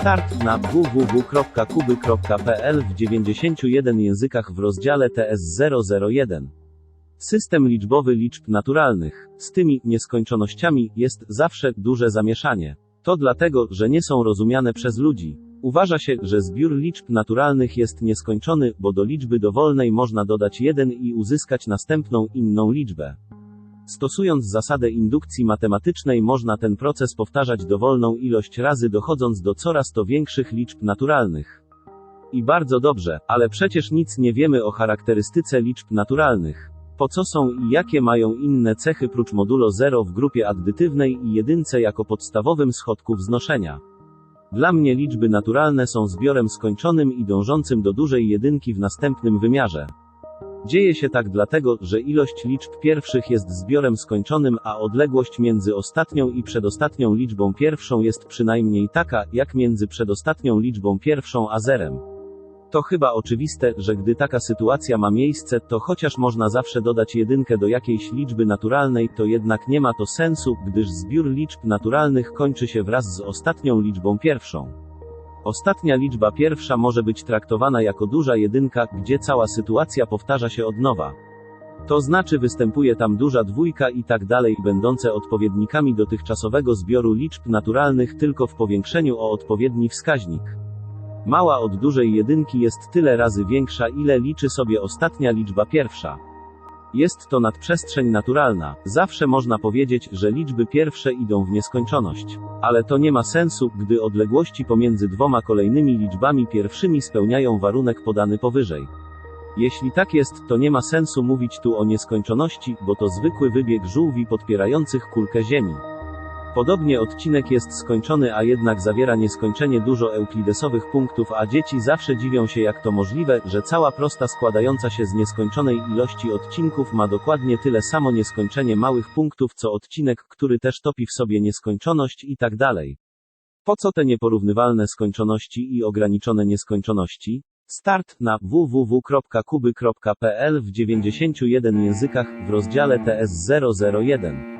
Start na www.kuby.pl w 91 językach w rozdziale TS001. System liczbowy liczb naturalnych. Z tymi nieskończonościami jest zawsze duże zamieszanie. To dlatego, że nie są rozumiane przez ludzi. Uważa się, że zbiór liczb naturalnych jest nieskończony, bo do liczby dowolnej można dodać jeden i uzyskać następną inną liczbę. Stosując zasadę indukcji matematycznej można ten proces powtarzać dowolną ilość razy dochodząc do coraz to większych liczb naturalnych. I bardzo dobrze, ale przecież nic nie wiemy o charakterystyce liczb naturalnych. Po co są i jakie mają inne cechy prócz modulo 0 w grupie addytywnej i jedynce jako podstawowym schodku wznoszenia. Dla mnie liczby naturalne są zbiorem skończonym i dążącym do dużej jedynki w następnym wymiarze. Dzieje się tak dlatego, że ilość liczb pierwszych jest zbiorem skończonym, a odległość między ostatnią i przedostatnią liczbą pierwszą jest przynajmniej taka, jak między przedostatnią liczbą pierwszą a zerem. To chyba oczywiste, że gdy taka sytuacja ma miejsce, to chociaż można zawsze dodać jedynkę do jakiejś liczby naturalnej, to jednak nie ma to sensu, gdyż zbiór liczb naturalnych kończy się wraz z ostatnią liczbą pierwszą. Ostatnia liczba pierwsza może być traktowana jako duża jedynka, gdzie cała sytuacja powtarza się od nowa. To znaczy występuje tam duża dwójka i tak dalej, będące odpowiednikami dotychczasowego zbioru liczb naturalnych tylko w powiększeniu o odpowiedni wskaźnik. Mała od dużej jedynki jest tyle razy większa, ile liczy sobie ostatnia liczba pierwsza. Jest to nadprzestrzeń naturalna. Zawsze można powiedzieć, że liczby pierwsze idą w nieskończoność. Ale to nie ma sensu, gdy odległości pomiędzy dwoma kolejnymi liczbami pierwszymi spełniają warunek podany powyżej. Jeśli tak jest, to nie ma sensu mówić tu o nieskończoności, bo to zwykły wybieg żółwi podpierających kulkę Ziemi. Podobnie odcinek jest skończony, a jednak zawiera nieskończenie dużo euklidesowych punktów, a dzieci zawsze dziwią się jak to możliwe, że cała prosta składająca się z nieskończonej ilości odcinków ma dokładnie tyle samo nieskończenie małych punktów co odcinek, który też topi w sobie nieskończoność i tak dalej. Po co te nieporównywalne skończoności i ograniczone nieskończoności? Start na www.kuby.pl w 91 językach w rozdziale TS001.